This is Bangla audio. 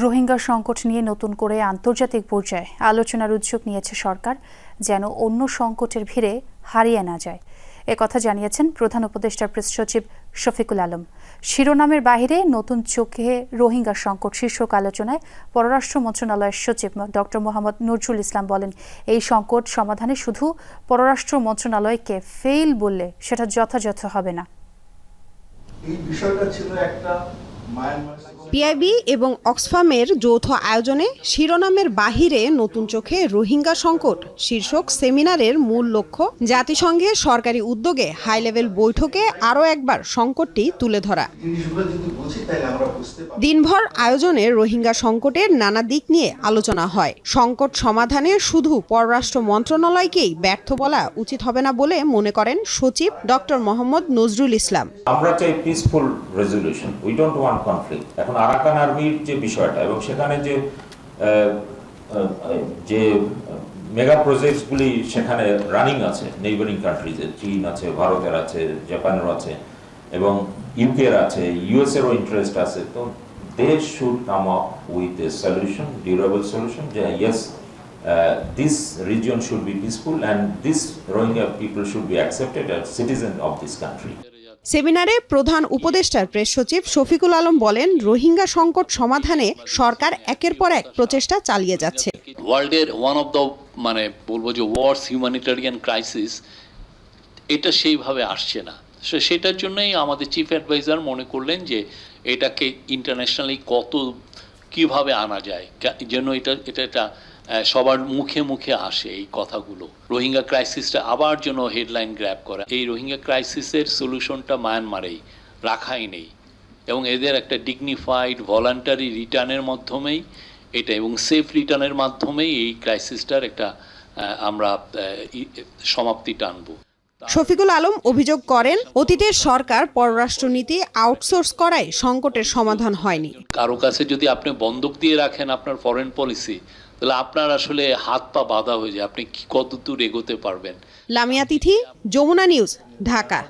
রোহিঙ্গা সংকট নিয়ে নতুন করে আন্তর্জাতিক পর্যায়ে আলোচনার উদ্যোগ নিয়েছে সরকার, যেন অন্য সংকটের ভিড়ে হারিয়ে না যায়। একথা জানিয়েছেন প্রধান উপদেষ্টা প্রেস সচিব শফিকুল আলম। শিরোনামের বাইরে নতুন চোখে রোহিঙ্গা সংকট শীর্ষক আলোচনায় পররাষ্ট্র মন্ত্রণালয়ের সচিব ডক্টর মোহাম্মদ নজরুল ইসলাম বলেন, এই সংকট সমাধানে শুধু পররাষ্ট্র মন্ত্রণালয়কে ফেইল বললে সেটা যথাযথ হবে না। এই বিষয়টা ছিল একটা পিআইবি এবং অক্সফামের যৌথ আয়োজনে শিরোনামের বাহিরে নতুন চোখে রোহিঙ্গা সংকট, শীর্ষক সেমিনারের মূল লক্ষ্য, জাতিসংঘের সরকারি উদ্যোগে হাই লেভেল বৈঠকে আরও একবার সংকটটি তুলে ধরা। দিনভর আয়োজনে রোহিঙ্গা সংকটের নানা দিক নিয়ে আলোচনা হয়। সংকট সমাধানে শুধু পররাষ্ট্র মন্ত্রণালয়কেই ব্যর্থ বলা উচিত হবে না বলে মনে করেন সচিব ডক্টর মোহাম্মদ নজরুল ইসলাম। আমরা চাই peaceful resolution we don't want conflict এখন আরাকান আর্মির যে বিষয়টা এবং সেখানে যে যে মেগা প্রজেক্টসগুলি সেখানে রানিং আছে নেইবারিং কান্ট্রিজে চীন আছে, ভারতের আছে জাপানের আছে এবং ইউকের আছে ইউএস এরও ইন্টারেস্ট আছে। তো they should come up with a solution durable solution যে yes this region should be peaceful and this Rohingya people should be accepted as citizen of this country সেমিনারে প্রধান উপদেষ্টার প্রেস সচিব শফিকুল আলম বলেন রোহিঙ্গা সংকট সমাধানে সরকার একের পর এক প্রচেষ্টা চালিয়ে যাচ্ছে। ওয়ার্ল্ডের ওয়ান অফ দ্য মানে বলব যে ওয়ার্স হিউম্যানিটারিয়ান ক্রাইসিস এটা সেইভাবে আসছে না। সেটার জন্যই আমাদের চিফ অ্যাডভাইজার মনে করলেন যে এটাকে ইন্টারন্যাশনালি কত কীভাবে আনা যায় যেন এটা এটা আহ, সবার মুখে মুখে আসে এই কথাগুলো। রোহিঙ্গা ক্রাইসিসটা আবার যেন হেডলাইন গ্র্যাব করা। এই রোহিঙ্গা ক্রাইসিসের সলিউশনটা মায়ানমারেই রাখাই নেই। এবং এদের একটা ডিগনিফাইড ভলান্টারি রিটার্নের মাধ্যমেই এটা, এবং সেফ রিটার্নের মাধ্যমেই এই ক্রাইসিসটার একটা আমরা সমাপ্তি টানবো। শফিকুল আলম অভিযোগ করেন অতীতের সরকার পররাষ্ট্রনীতি আউটসোর্স করায় সংকটের সমাধান হয়নি। কারও কাছে যদি আপনি বন্ধক দিয়ে রাখেন আপনার ফরেন পলিসি তাহলে আপনার আসলে হাত পা বাধা হয়ে যায়। আপনি কি কত দূর এগোতে পারবেন? লামিয়া তিথি যমুনা নিউজ ঢাকা।